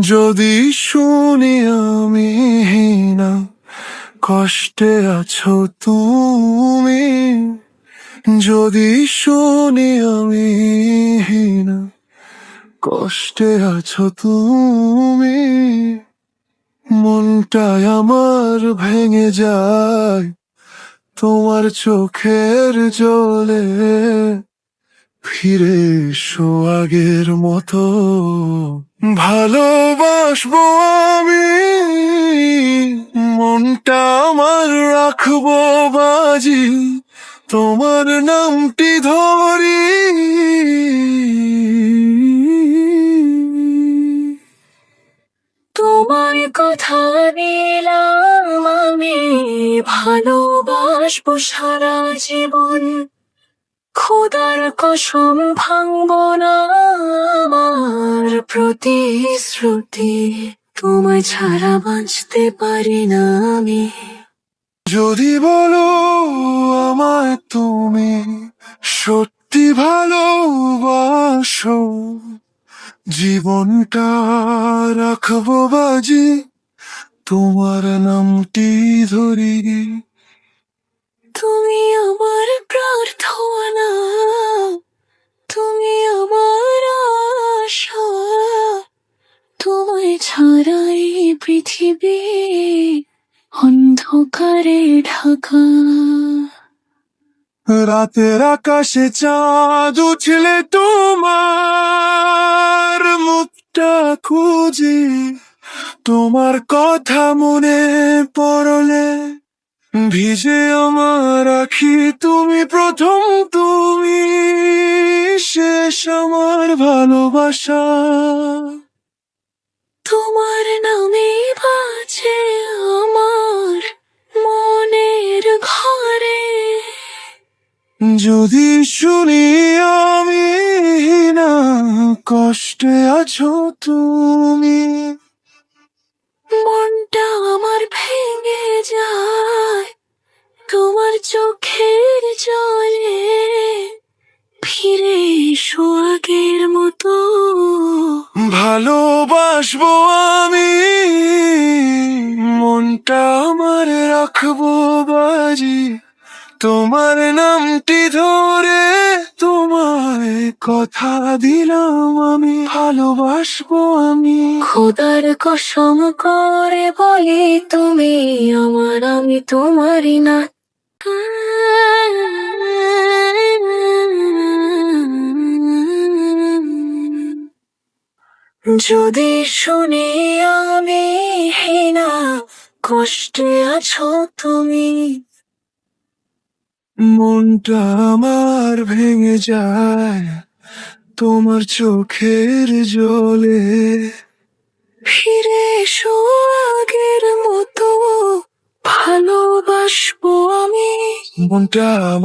যদি শুনি আমি না কষ্টে আছো তুমি। যদি শুনি আমি কষ্টে আছো তুমি। মনটাই আমার ভেঙে যায়। তোমার চোখের জলে ফিরে এসো আগের মতো। ভালোবাসবো আমি। মনটা আমার রাখব বাজি। তোমার নামটি ধরি। তোমার কথা দিলাম আমি। ভালোবাসবো সারা জীবন। খোদার কসম ভাঙব না আমার প্রতিশ্রুতি। তোমায় ছাড়া বাঁচতে পারি না আমি। যদি বলো আমায় তুমি সত্যি ভালোবাসো। জীবনটা রাখব বাজি, তোমার নামটি ধরি। তুমি আমার প্রার্থনা, তুমি আমার আশা, তোমায় ছাড়াই পৃথিবী অন্ধকারে ঢাকা। রাতের আকাশে চাঁদ উঠলে তোমার মুখটা খুঁজি, তোমার কথা মনে পড়লে ভিজে আমার আখি, তুমি প্রথম, তুমি শেষ আমার ভালোবাসা। যদি শুনি আমি না কষ্টে আছো তুমি। মনটা আমার ভেঙে যায় তোমার চোখের জলে ফিরে এসো আগের মতো। ভালোবাসবো আমি মনটা আমার রাখব বাজি। তোমার নামটি ধরে তোমায় কথা দিলাম আমি, ভালোবাসবো আমি। খোদার কসম করে বলি তুমি আমার, আমি তোমারই না। যদি শুনি আমি হিনা, কষ্টে আছো তুমি। মনটা আমার ভেঙে যায় তোমার চোখের জলে। ফিরে এসো আগের মতো ভালোবাসবো আমি। মনটা